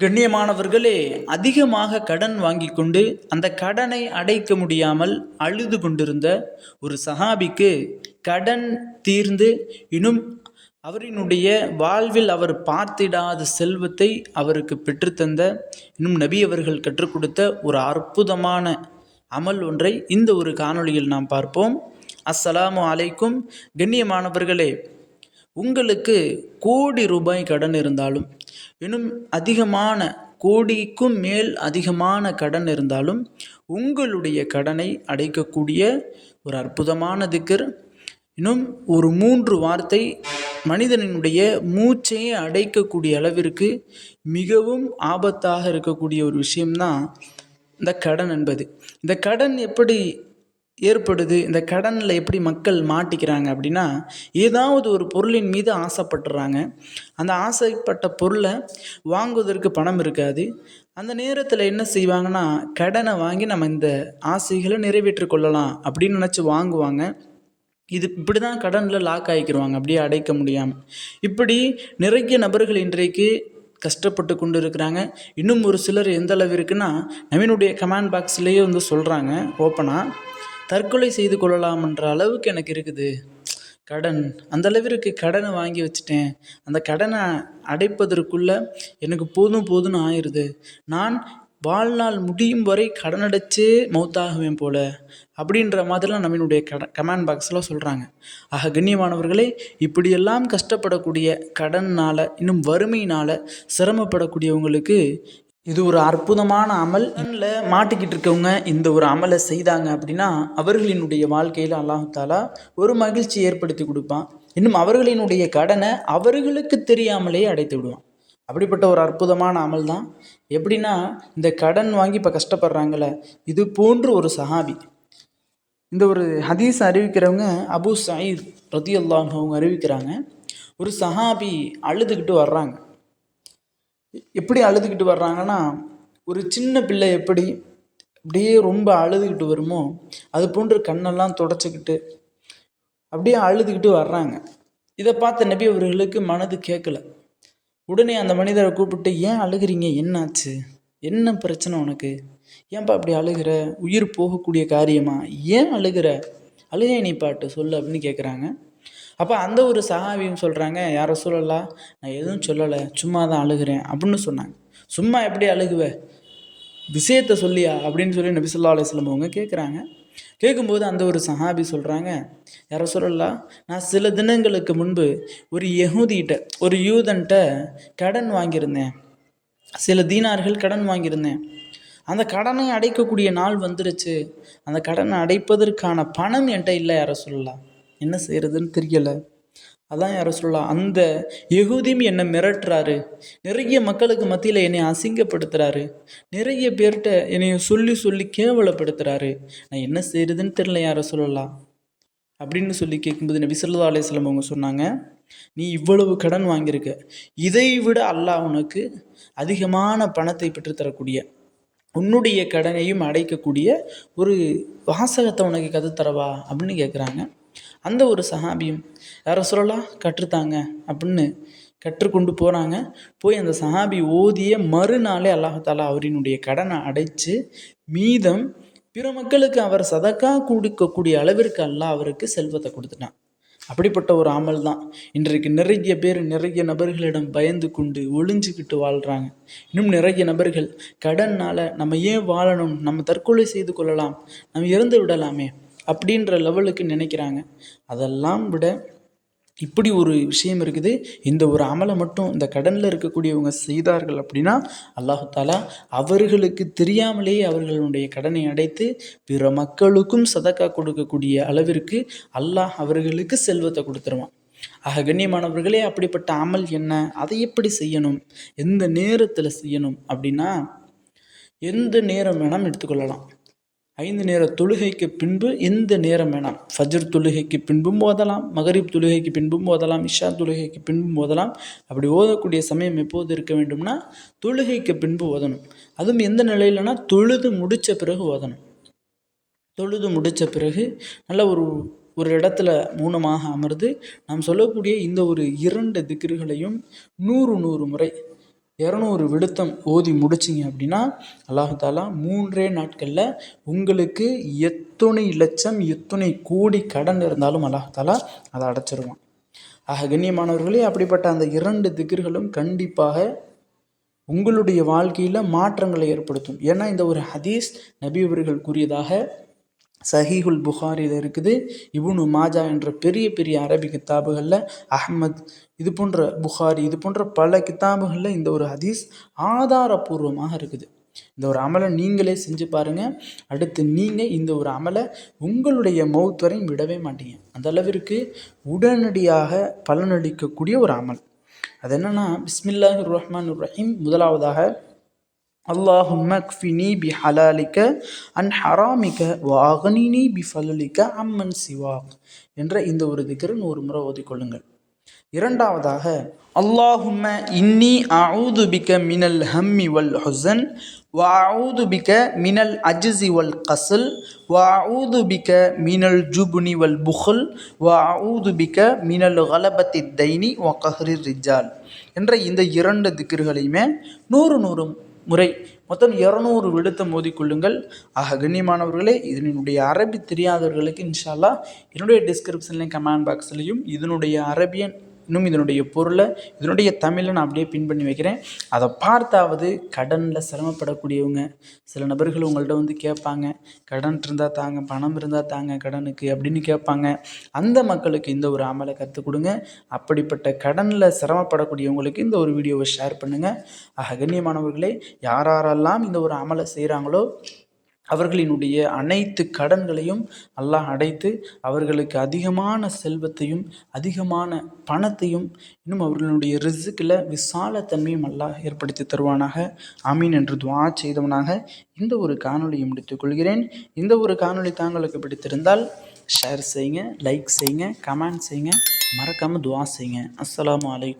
கண்ணியமானவர்களே அதிகமாக கடன் வாங்கி கொண்டு அந்த கடனை அடைக்க முடியாமல் அழுது கொண்டிருந்த ஒரு சஹாபிக்கு கடன் தீர்ந்து இன்னும் அவரினுடைய வாழ்வில் அவர் பார்த்திடாத செல்வத்தை அவருக்கு பெற்றுத்தந்த இன்னும் நபி அவர்கள் கற்றுக் கொடுத்த ஒரு அற்புதமான அமல் ஒன்றை இந்த ஒரு காணொளியில் நாம் பார்ப்போம். அஸ்ஸலாமு அலைக்கும். கண்ணியமானவர்களே உங்களுக்கு கோடி ரூபாய் கடன் இருந்தாலும் இன்னும் அதிகமான கோடிக்கும் மேல் அதிகமான கடன் இருந்தாலும் உங்களுடைய கடனை அடைக்கக்கூடிய ஒரு அற்புதமான திக்கர். இன்னும் ஒரு மூன்று வார்த்தை மனிதனினுடைய மூச்சையே அடைக்கக்கூடிய அளவிற்கு மிகவும் ஆபத்தாக இருக்கக்கூடிய ஒரு விஷயம்தான் இந்த கடன் என்பது. இந்த கடன் எப்படி ஏற்படுது இந்த கடனில் எப்படி மக்கள் மாட்டிக்கிறாங்க அப்படின்னா ஏதாவது ஒரு பொருளின் மீது ஆசைப்பட்டுறாங்க. அந்த ஆசைப்பட்ட பொருளை வாங்குவதற்கு பணம் இருக்காது. அந்த நேரத்தில் என்ன செய்வாங்கன்னா கடனை வாங்கி நம்ம இந்த ஆசைகளை நிறைவேற்றி கொள்ளலாம் அப்படின்னு நினச்சி வாங்குவாங்க. இது இப்படி தான் கடனில் லாக் ஆகிக்கிருவாங்க அப்படியே அடைக்க முடியாமல் இப்படி நிறைய நபர்கள் இன்றைக்கு கஷ்டப்பட்டு கொண்டு இருக்கிறாங்க இன்னும் ஒரு சிலர் எந்த அளவிற்குன்னா நவீனுடைய கமெண்ட் பாக்ஸ்லேயே வந்து சொல்கிறாங்க ஓப்பனாக தற்கொலை செய்து கொள்ளலாம்ன்ற அளவுக்கு எனக்கு இருக்குது. கடன். அந்த அளவிற்கு கடனை வாங்கி வச்சுட்டேன். அந்த கடனை அடைப்பதற்குள்ள எனக்கு போதும் போதும்னு ஆயிடுது நான் வாழ்நாள் முடியும் வரை கடன் அடைச்சே மௌத்தாகுவேன் போல. அப்படின்ற மாதிரிலாம் நம்மளுடைய கட கமெண்ட் பாக்ஸில் சொல்கிறாங்க ஆக கண்ணியமானவர்களே இப்படியெல்லாம் கஷ்டப்படக்கூடிய கடனால் இன்னும் வறுமையினால் சிரமப்படக்கூடியவங்களுக்கு இது ஒரு அற்புதமான அமல். இதில் மாட்டிக்கிட்டு இருக்கவங்க இந்த ஒரு அமலை செய்தாங்க அப்படின்னா அவர்களினுடைய வாழ்க்கையில் அல்லாஹாலா ஒரு மகிழ்ச்சி ஏற்படுத்தி கொடுப்பான். இன்னும் அவர்களினுடைய கடனை அவர்களுக்கு தெரியாமலே அடைத்து விடுவான். அப்படிப்பட்ட ஒரு அற்புதமான அமல் தான். எப்படின்னா இந்த கடன் வாங்கி இப்போ கஷ்டப்படுறாங்கள இது போன்று ஒரு சஹாபி. இந்த ஒரு ஹதீஸ் அறிவிக்கிறவங்க அபு சயீத் ரதி அவங்க அறிவிக்கிறாங்க. ஒரு சஹாபி அழுதுகிட்டு வர்றாங்க. எப்படி அழுதுகிட்டு வர்றாங்கன்னா ஒரு சின்ன பிள்ளை எப்படி அப்படியே ரொம்ப அழுதுகிட்டு வருமோ அது போன்று கண்ணெல்லாம் தொடச்சிக்கிட்டு அப்படியே அழுதுகிட்டு வர்றாங்க. இதை பார்த்த நபி அவர்களுக்கு மனது கேட்கல. உடனே அந்த மனிதரை கூப்பிட்டு ஏன் அழுகிறீங்க? என்னாச்சு? என்ன பிரச்சனை உனக்கு? ஏன்பா அப்படி அழுகிற? உயிர் போகக்கூடிய காரியமா? ஏன் அழுகிற? அழுகை நீ பாட்டு சொல்லு அப்படின்னு கேட்குறாங்க அப்போ அந்த ஒரு சகாவியும் சொல்கிறாங்க யாரை சொல்லலாம் நான் எதுவும் சொல்லலை சும்மா தான் அழுகிறேன் அப்படின்னு சொன்னாங்க. சும்மா எப்படி அழுகுவ? விஷயத்த சொல்லியா? அப்படின்னு சொல்லி நபிசுல்லா அலுவலம் அவங்க கேட்குறாங்க கேட்கும்போது அந்த ஒரு சஹாபி சொல்கிறாங்க யார சொல்லலாம் நான் சில தினங்களுக்கு முன்பு ஒரு யகுதிகிட்ட ஒரு யூதன்ட்ட கடன் வாங்கியிருந்தேன். சில தீனார்கள் கடன் வாங்கியிருந்தேன். அந்த கடனை அடைக்கக்கூடிய நாள் வந்துருச்சு. அந்த கடனை அடைப்பதற்கான பணம் என்கிட்ட இல்லை யார சொல்லலாம் என்ன செய்கிறதுன்னு தெரியலை. அதான் யாரை சொல்லலாம் அந்த யகுதியும் என்னை மிரட்டுறாரு. நிறைய மக்களுக்கு மத்தியில் என்னை அசிங்கப்படுத்துகிறாரு நிறைய பேர்கிட்ட என்னை சொல்லி சொல்லி கேவலப்படுத்துகிறாரு நான் என்ன செய்கிறதுன்னு தெரில யாரை சொல்லலாம் அப்படின்னு சொல்லி கேட்கும்போது நபி சொல்லா அலையம் அவங்க சொன்னாங்க நீ இவ்வளவு கடன் வாங்கியிருக்க. இதை விட அல்லாஹ் உனக்கு அதிகமான பணத்தை பெற்றுத்தரக்கூடிய உன்னுடைய கடனையும் அடைக்கக்கூடிய ஒரு வாசகத்தை உனக்கு கதை தரவா? அப்படின்னு கேட்குறாங்க அந்த ஒரு சஹாபியும் யாரோ சொல்லலாம் கற்றுத்தாங்க அப்படின்னு கற்றுக்கொண்டு போகிறாங்க போய் அந்த சஹாபி ஓதிய மறுநாளே அல்லாஹாலா அவரினுடைய கடனை அடைச்சு மீதம் பிற மக்களுக்கு அவர் சதக்கா கொடுக்கக்கூடிய அளவிற்கு அல்லாஹ் அவருக்கு செல்வத்தை கொடுத்துட்டான். அப்படிப்பட்ட ஒரு அமல் தான். இன்றைக்கு நிறைய பேர் நிறைய நபர்களிடம் பயந்து கொண்டு ஒளிஞ்சுக்கிட்டு வாழ்கிறாங்க இன்னும் நிறைய நபர்கள் கடன்னால் நம்ம ஏன் வாழணும்? நம்ம தற்கொலை செய்து கொள்ளலாம். நம்ம இறந்து விடலாமே. அப்படின்ற லெவலுக்கு நினைக்கிறாங்க. அதெல்லாம் விட இப்படி ஒரு விஷயம் இருக்குது. இந்த ஒரு அமலை மட்டும் இந்த கடனில் இருக்கக்கூடியவங்க செய்தார்கள் அப்படின்னா அல்லாஹு தாலா அவர்களுக்கு தெரியாமலேயே அவர்களுடைய கடனை அடைத்து பிற மக்களுக்கும் சதக்கா கொடுக்கக்கூடிய அளவிற்கு அல்லாஹ் அவர்களுக்கு செல்வத்தை கொடுத்துருவான். ஆக கண்ணியமானவர்களே அப்படிப்பட்ட அமல் என்ன? அதை எப்படி செய்யணும்? எந்த நேரத்தில் செய்யணும் அப்படின்னா எந்த நேரம் வேணாம் எடுத்துக்கொள்ளலாம். ஐந்து நேர தொழுகைக்கு பின்பு எந்த நேரம் வேணாம். ஃபஜர் தொழுகைக்கு பின்பும் ஓதலாம் மகரீப் தொழுகைக்கு பின்பும் ஓதலாம் இஷா தொழுகைக்கு பின்பும் ஓதலாம். அப்படி ஓதக்கூடிய சமயம் எப்போது இருக்க வேண்டும்னா தொழுகைக்கு பின்பு ஓதணும். அதுவும் எந்த நிலையிலனா தொழுது முடித்த பிறகு ஓதணும். தொழுது முடித்த பிறகு நல்ல ஒரு ஒரு இடத்துல மூலமாக அமர்ந்து நாம் சொல்லக்கூடிய இந்த ஒரு இரண்டு திக்ருகளையும் நூறு நூறு முறை இரநூறு விழுத்தம் ஓதி முடிச்சிங்க அப்படின்னா அல்லாஹாலா மூன்றே நாட்களில் உங்களுக்கு எத்துணை லட்சம் எத்துணை கோடி கடன் இருந்தாலும் அல்லாஹாலா அதை அடைச்சிருவான். ஆக கண்ணியமானவர்களே அப்படிப்பட்ட அந்த இரண்டு திகர்களும் கண்டிப்பாக உங்களுடைய வாழ்க்கையில் மாற்றங்களை ஏற்படுத்தும். ஏன்னா இந்த ஒரு ஹதீஸ் நபி அவர்கள் கூறியதாக சஹீஹுல் புகாரியில் இருக்குது. இபுனு மாஜா என்ற பெரிய பெரிய அரபி கித்தாபுகளில் அஹ்மத் இது போன்ற புகாரி இது போன்ற பல கித்தாபுகளில் இந்த ஒரு ஹதீஸ் ஆதாரபூர்வமாக இருக்குது. இந்த ஒரு அமலை நீங்களே செஞ்சு பாருங்கள் அடுத்து நீங்கள் இந்த ஒரு அமலை உங்களுடைய மௌத் வரையும் விடவே மாட்டீங்க. அந்த அளவிற்கு உடனடியாக பலனளிக்கக்கூடிய ஒரு அமல். அது என்னென்னா பிஸ்மில்லாஹ் ரஹ்மான் ரஹீம் முதலாவதாக அல்லாஹும் கஃபினி பி ஹலாலிக்க அன் ஹராமிக்க வாகனினி பி ஃபலலிக்க அம்மன் சிவா என்ற இந்த ஒரு திகரன் ஒரு முறை ஓதிக்கொள்ளுங்கள். இரண்டாவதாக அல்லாஹும்ம இன்னி அவுது பிக்க மினல் ஹம்மி வல் ஹுசன் வஅஊது பிக மினல் அஜிசி வல் கசல் வஅஊது பிக மினல் ஜுபுனி வல் புஹல் வஅஊது பிக மினல் கலபத்தி தைனி வ கஹ்ரி ரிஜால் என்ற இந்த இரண்டு திக்கிர்களையுமே நூறு நூறு முறை. மொத்தம் இரநூறு விடுத்த மோதிக்கொள்ளுங்கள் ஆக கண்ணியமானவர்களே இதனுடைய அரபி தெரியாதவர்களுக்கு இன்ஷால்லா என்னுடைய டிஸ்கிரிப்ஷன்லையும் கமெண்ட் பாக்ஸ்லையும் இதனுடைய அரபியன் இன்னும் இதனுடைய பொருளை இதனுடைய தமிழை நான் அப்படியே பின் பண்ணி வைக்கிறேன். அதை பார்த்தாவது கடனில் சிரமப்படக்கூடியவங்க. சில நபர்கள் உங்கள்கிட்ட வந்து கேட்பாங்க கடன் இருந்தால் தாங்க பணம் இருந்தால் தாங்க கடனுக்கு அப்படின்னு கேட்பாங்க. அந்த மக்களுக்கு இந்த ஒரு அமலை கற்றுக் கொடுங்க. அப்படிப்பட்ட கடனில் சிரமப்படக்கூடியவங்களுக்கு இந்த ஒரு வீடியோவை ஷேர் பண்ணுங்கள் ஆக கண்ணியமானவர்களே யாரெல்லாம் இந்த ஒரு அமலை செய்கிறாங்களோ அவர்களினுடைய அனைத்து கடன்களையும் அல்லாஹ் அடைத்து அவர்களுக்கு அதிகமான செல்வத்தையும் அதிகமான பணத்தையும் இன்னும் அவர்களுடைய ரிசுக்கில் விசாலத்தன்மையும் அல்லாஹ் ஏற்படுத்தி தருவானாக. அமீன் என்று துவா செய்தவனாக இந்த ஒரு காணொலியை முடித்துக் கொள்கிறேன். இந்த ஒரு காணொலி தாங்களுக்கு பிடித்திருந்தால் ஷேர் செய்யுங்க லைக் செய்யுங்க கமெண்ட் செய்யுங்க. மறக்காமல் துவா செய்யுங்க. அஸ்லாம் வலைக்கும்